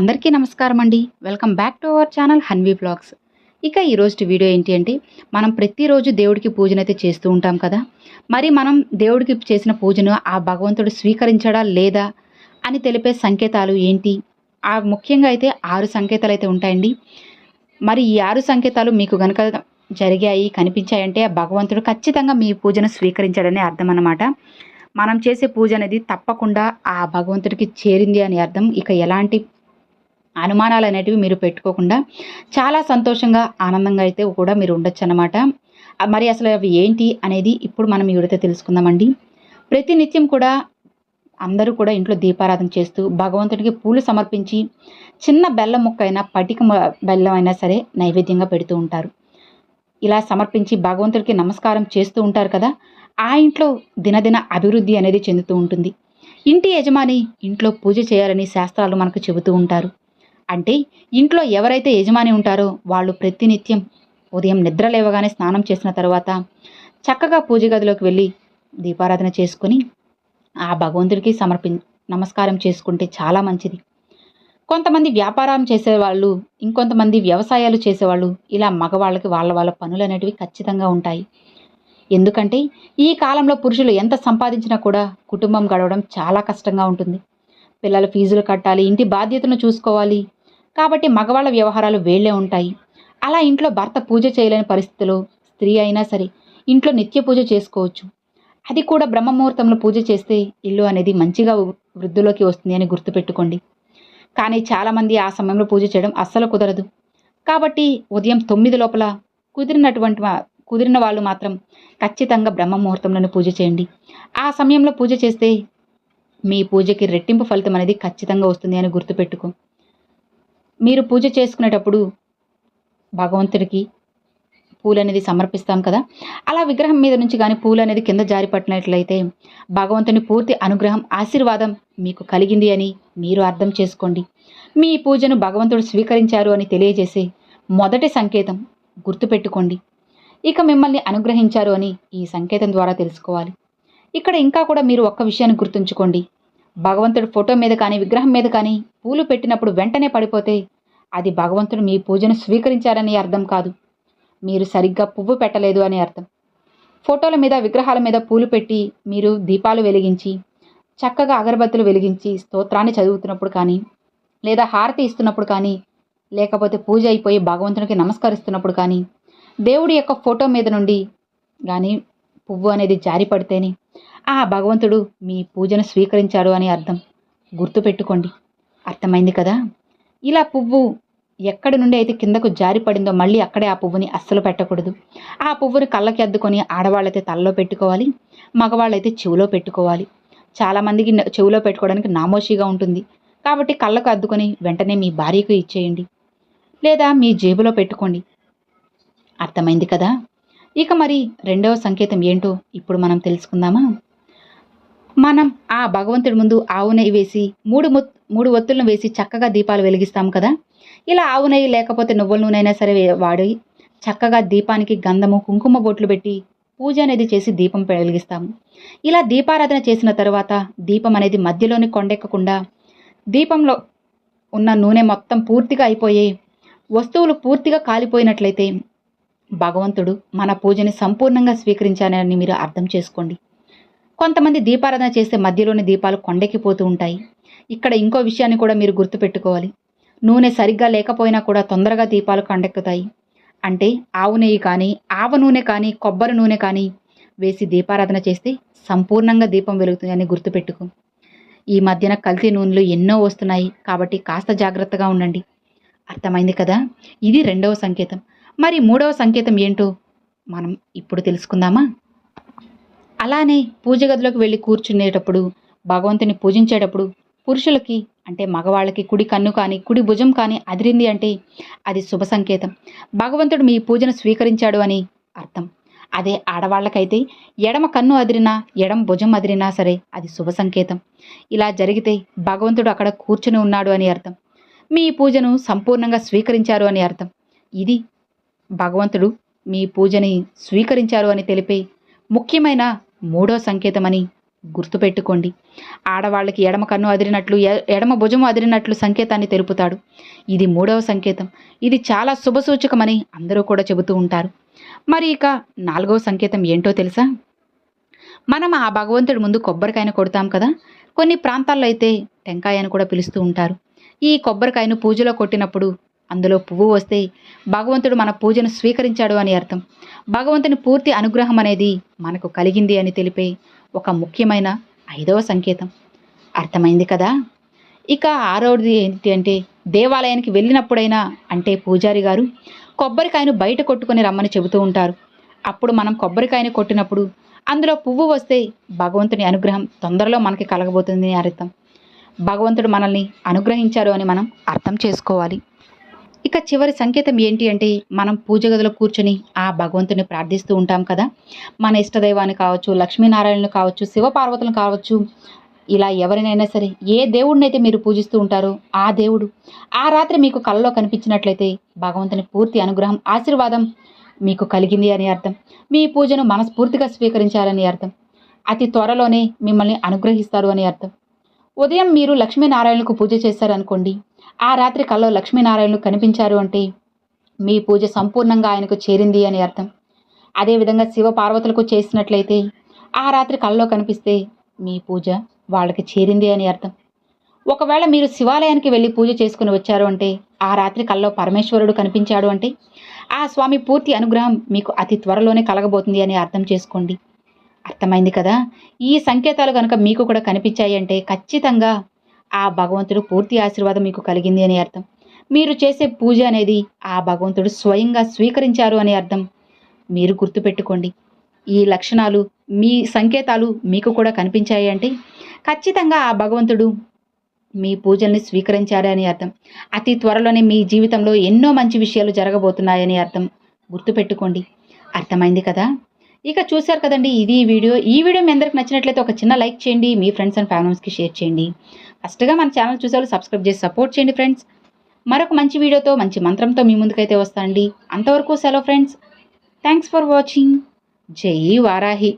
అందరికీ నమస్కారం అండి. Welcome back to our channel Hanvi blogs. ఇక ఈరోజు వీడియో ఏంటి అంటే మనం ప్రతిరోజు దేవుడికి పూజనైతే చేస్తూ ఉంటాం కదా. మరి మనం దేవుడికి చేసిన పూజను ఆ భగవంతుడు స్వీకరించడా లేదా అని తెలిపే సంకేతాలు ఏంటి? ఆ ముఖ్యంగా అయితే ఆరు సంకేతాలు అయితే ఉంటాయండి. మరి ఈ ఆరు సంకేతాలు మీకు కనుక జరిగాయి కనిపించాయంటే ఆ భగవంతుడు ఖచ్చితంగా మీ పూజను స్వీకరించాడని అర్థం అన్నమాట. మనం చేసే పూజ అనేది తప్పకుండా ఆ భగవంతుడికి చేరింది అని అర్థం. ఇక ఎలాంటి అనుమానాలు అనేటివి మీరు పెట్టుకోకుండా చాలా సంతోషంగా ఆనందంగా అయితే కూడా మీరు ఉండొచ్చు అనమాట మరి అసలు అవి ఏంటి అనేది ఇప్పుడు మనం ఈ తెలుసుకుందామండి. ప్రతి నిత్యం కూడా అందరూ కూడా ఇంట్లో దీపారాధన చేస్తూ భగవంతుడికి పూలు సమర్పించి చిన్న బెల్లం ముక్క అయినా పటిక బెల్లం అయినా సరే నైవేద్యంగా పెడుతూ ఉంటారు. ఇలా సమర్పించి భగవంతుడికి నమస్కారం చేస్తూ ఉంటారు కదా ఆ ఇంట్లో దినదిన అభివృద్ధి అనేది చెందుతూ ఉంటుంది. ఇంటి యజమాని ఇంట్లో పూజ చేయాలని శాస్త్రాలు మనకు చెబుతూ ఉంటారు. అంటే ఇంట్లో ఎవరైతే యజమాని ఉంటారో వాళ్ళు ప్రతినిత్యం ఉదయం నిద్ర లేవగానే స్నానం చేసిన తర్వాత చక్కగా పూజ గదిలోకి వెళ్ళి దీపారాధన చేసుకొని ఆ భగవంతుడికి సమర్పి నమస్కారం చేసుకుంటే చాలా మంచిది. కొంతమంది వ్యాపారం చేసేవాళ్ళు ఇంకొంతమంది వ్యవసాయాలు చేసేవాళ్ళు ఇలా మగవాళ్ళకి వాళ్ళ వాళ్ళ పనులు అనేటివి ఖచ్చితంగా ఉంటాయి. ఎందుకంటే ఈ కాలంలో పురుషులు ఎంత సంపాదించినా కూడా కుటుంబం గడవడం చాలా కష్టంగా ఉంటుంది. పిల్లల ఫీజులు కట్టాలి ఇంటి బాధ్యతను చూసుకోవాలి కాబట్టి మగవాళ్ళ వ్యవహారాలు వేళ్ళే ఉంటాయి. అలా ఇంట్లో భర్త పూజ చేయలేని పరిస్థితిలో స్త్రీ అయినా సరే ఇంట్లో నిత్య పూజ చేసుకోవచ్చు. అది కూడా బ్రహ్మముహూర్తంలో పూజ చేస్తే ఇల్లు అనేది మంచిగా వృద్ధిలోకి వస్తుంది అని గుర్తుపెట్టుకోండి. కానీ చాలామంది ఆ సమయంలో పూజ చేయడం అస్సలు కుదరదు. కాబట్టి ఉదయం తొమ్మిది లోపల కుదిరినటువంటి కుదిరిన వాళ్ళు మాత్రం ఖచ్చితంగా బ్రహ్మముహూర్తంలోనే పూజ చేయండి. ఆ సమయంలో పూజ చేస్తే మీ పూజకి రెట్టింపు ఫలితం అనేది ఖచ్చితంగా వస్తుంది అని గుర్తుపెట్టుకో. మీరు పూజ చేసుకునేటప్పుడు భగవంతుడికి పూలు అనేది సమర్పిస్తాం కదా? అలా విగ్రహం మీద నుంచి కానీ పూలు అనేది కింద జారి పట్టినట్లయితే భగవంతుని పూర్తి అనుగ్రహం ఆశీర్వాదం మీకు కలిగింది అని మీరు అర్థం చేసుకోండి. మీ పూజను భగవంతుడు స్వీకరించారు అని తెలియజేసే మొదటి సంకేతం గుర్తుపెట్టుకోండి. ఇక మిమ్మల్ని అనుగ్రహించారు అని ఈ సంకేతం ద్వారా తెలుసుకోవాలి. ఇక్కడ ఇంకా కూడా మీరు ఒక్క విషయాన్ని గుర్తుంచుకోండి. భగవంతుడు ఫోటో మీద కానీ విగ్రహం మీద కానీ పూలు పెట్టినప్పుడు వెంటనే పడిపోతే అది భగవంతుడు మీ పూజను స్వీకరించారని అర్థం కాదు. మీరు సరిగ్గా పువ్వు పెట్టలేదు అని అర్థం. ఫోటోల మీద విగ్రహాల మీద పూలు పెట్టి మీరు దీపాలు వెలిగించి చక్కగా అగరబత్తులు వెలిగించి స్తోత్రాన్ని చదువుతున్నప్పుడు కానీ లేదా హారతి ఇస్తున్నప్పుడు కానీ లేకపోతే పూజ అయిపోయి భగవంతునికి నమస్కరిస్తున్నప్పుడు కానీ దేవుడి యొక్క ఫోటో మీద నుండి కానీ పువ్వు అనేది జారి పడితేనే ఆ భగవంతుడు మీ పూజను స్వీకరించాడు అని అర్థం. గుర్తుపెట్టుకోండి. అర్థమైంది కదా? ఇలా పువ్వు ఎక్కడి నుండి అయితే కిందకు జారి పడిందో మళ్ళీ అక్కడే ఆ పువ్వుని అస్సలు పెట్టకూడదు. ఆ పువ్వుని కళ్ళకి అద్దుకొని ఆడవాళ్ళైతే తలలో పెట్టుకోవాలి మగవాళ్ళైతే చెవిలో పెట్టుకోవాలి. చాలామందికి చెవిలో పెట్టుకోవడానికి నామోషిగా ఉంటుంది. కాబట్టి కళ్ళకు అద్దుకొని వెంటనే మీ భార్యకు ఇచ్చేయండి. లేదా మీ జేబులో పెట్టుకోండి. అర్థమైంది కదా? ఇక మరి రెండవ సంకేతం ఏంటో ఇప్పుడు మనం తెలుసుకుందామా? మనం ఆ భగవంతుడి ముందు ఆవు నెయ్యి వేసి మూడు మూడు ఒత్తులను వేసి చక్కగా దీపాలు వెలిగిస్తాం కదా? ఇలా ఆవు నెయ్యి లేకపోతే నువ్వుల నూనె అయినా సరే వాడి చక్కగా దీపానికి గంధము కుంకుమ బొట్లు పెట్టి పూజ అనేది చేసి దీపం వెలిగిస్తాము. ఇలా దీపారాధన చేసిన తర్వాత దీపం అనేది మధ్యలోని కొండెక్కకుండా దీపంలో ఉన్న నూనె మొత్తం పూర్తిగా అయిపోయి వస్తువులు పూర్తిగా కాలిపోయినట్లయితే భగవంతుడు మన పూజని సంపూర్ణంగా స్వీకరించానని మీరు అర్థం చేసుకోండి. కొంతమంది దీపారాధన చేస్తే మధ్యలోని దీపాలు కొండెక్కిపోతూ ఉంటాయి. ఇక్కడ ఇంకో విషయాన్ని కూడా మీరు గుర్తుపెట్టుకోవాలి. నూనె సరిగ్గా లేకపోయినా కూడా తొందరగా దీపాలు కొండెక్కుతాయి. అంటే ఆవు నెయ్యి కానీ ఆవ నూనె కానీ కొబ్బరి నూనె కానీ వేసి దీపారాధన చేస్తే సంపూర్ణంగా దీపం వెలుగుతుందని గుర్తుపెట్టుకో. ఈ మధ్యన కల్తీ నూనెలు ఎన్నో వస్తున్నాయి కాబట్టి కాస్త జాగ్రత్తగా ఉండండి. అర్థమైంది కదా? ఇది రెండవ సంకేతం. మరి మూడవ సంకేతం ఏంటో మనం ఇప్పుడు తెలుసుకుందామా? అలానే పూజ గదిలోకి వెళ్ళి కూర్చునేటప్పుడు భగవంతుని పూజించేటప్పుడు పురుషులకి అంటే మగవాళ్ళకి కుడి కన్ను కానీ కుడి భుజం కానీ అదిరింది అంటే అది శుభ సంకేతం. భగవంతుడు మీ పూజను స్వీకరించాడు అని అర్థం. అదే ఆడవాళ్ళకైతే ఎడమ కన్ను అదిరినా ఎడమ భుజం అదిరినా సరే అది శుభ సంకేతం. ఇలా జరిగితే భగవంతుడు అక్కడ కూర్చుని ఉన్నాడు అని అర్థం. మీ పూజను సంపూర్ణంగా స్వీకరించారు అని అర్థం. ఇది భగవంతుడు మీ పూజని స్వీకరించారు అని తెలిపే ముఖ్యమైన మూడో సంకేతమని గుర్తుపెట్టుకోండి. ఆడవాళ్ళకి ఎడమ కన్ను అదిరినట్లు ఎడమ భుజము అదిరినట్లు సంకేతాన్ని తెలుపుతాడు. ఇది మూడవ సంకేతం. ఇది చాలా శుభసూచకమని అందరూ కూడా చెబుతూ ఉంటారు. మరి ఇక నాలుగవ సంకేతం ఏంటో తెలుసా? మనం ఆ భగవంతుడి ముందు కొబ్బరికాయను కొడతాం కదా? కొన్ని ప్రాంతాల్లో అయితే టెంకాయ అని కూడా పిలుస్తూ ఉంటారు. ఈ కొబ్బరికాయను పూజలో కొట్టినప్పుడు అందులో పువ్వు వస్తే భగవంతుడు మన పూజను స్వీకరించాడు అని అర్థం. భగవంతుని పూర్తి అనుగ్రహం అనేది మనకు కలిగింది అని తెలిపే ఒక ముఖ్యమైన ఐదవ సంకేతం. అర్థమైంది కదా? ఇక ఆరవది ఏంటి అంటే దేవాలయానికి వెళ్ళినప్పుడైనా అంటే పూజారి గారు కొబ్బరికాయను బయట కొట్టుకొని రమ్మని చెబుతూ ఉంటారు. అప్పుడు మనం కొబ్బరికాయను కొట్టినప్పుడు అందులో పువ్వు వస్తే భగవంతుని అనుగ్రహం తొందరలో మనకి కలగబోతుంది అని అర్థం. భగవంతుడు మనల్ని అనుగ్రహించారు అని మనం అర్థం చేసుకోవాలి. ఇక చివరి సంకేతం ఏంటి అంటే మనం పూజ గదిలో కూర్చొని ఆ భగవంతుని ప్రార్థిస్తూ ఉంటాం కదా. మన ఇష్టదైవాన్ని కావచ్చు లక్ష్మీనారాయణను కావచ్చు శివపార్వతులను కావచ్చు ఇలా ఎవరినైనా సరే ఏ దేవుడిని అయితే మీరు పూజిస్తూ ఉంటారో ఆ దేవుడు ఆ రాత్రి మీకు కలలో కనిపించినట్లయితే భగవంతుని పూర్తి అనుగ్రహం ఆశీర్వాదం మీకు కలిగింది అని అర్థం. మీ పూజను మనస్ఫూర్తిగా స్వీకరించాలని అర్థం. అతి త్వరలోనే మిమ్మల్ని అనుగ్రహిస్తారు అని అర్థం. ఉదయం మీరు లక్ష్మీనారాయణకు పూజ చేశారనుకోండి. ఆ రాత్రి కల్లో లక్ష్మీనారాయణలు కనిపించారు అంటే మీ పూజ సంపూర్ణంగా ఆయనకు చేరింది అని అర్థం. అదేవిధంగా శివ పార్వతులకు చేసినట్లయితే ఆ రాత్రి కల్లో కనిపిస్తే మీ పూజ వాళ్ళకి చేరింది అని అర్థం. ఒకవేళ మీరు శివాలయానికి వెళ్ళి పూజ చేసుకుని వచ్చారు అంటే ఆ రాత్రి కల్లో పరమేశ్వరుడు కనిపించాడు అంటే ఆ స్వామి పూర్తి అనుగ్రహం మీకు అతి త్వరలోనే కలగబోతుంది అని అర్థం చేసుకోండి. అర్థమైంది కదా? ఈ సంకేతాలు కనుక మీకు కూడా కనిపించాయి అంటే ఖచ్చితంగా ఆ భగవంతుడు పూర్తి ఆశీర్వాదం మీకు కలిగింది అని అర్థం. మీరు చేసే పూజ అనేది ఆ భగవంతుడు స్వయంగా స్వీకరించారు అని అర్థం. మీరు గుర్తుపెట్టుకోండి ఈ లక్షణాలు మీ సంకేతాలు మీకు కూడా కనిపించాయి అంటే ఖచ్చితంగా ఆ భగవంతుడు మీ పూజల్ని స్వీకరించారు అని అర్థం. అతి త్వరలోనే మీ జీవితంలో ఎన్నో మంచి విషయాలు జరగబోతున్నాయని అర్థం. గుర్తుపెట్టుకోండి. అర్థమైంది కదా? ఇక చూశారు కదండి ఇది ఈ వీడియో. ఈ వీడియో మీ అందరికి నచ్చినట్లయితే ఒక చిన్న లైక్ చేయండి మీ ఫ్రెండ్స్ అండ్ ఫ్యామిలీస్కి షేర్ చేయండి. ఫస్ట్గా మన ఛానల్ చూసారు సబ్స్క్రైబ్ చేసి సపోర్ట్ చేయండి ఫ్రెండ్స్. మరొక మంచి వీడియోతో మంచి మంత్రంతో మీ ముందుకైతే వస్తాండి అంతవరకు సెలవు ఫ్రెండ్స్. థ్యాంక్స్ ఫర్ వాచింగ్ జై వారాహి.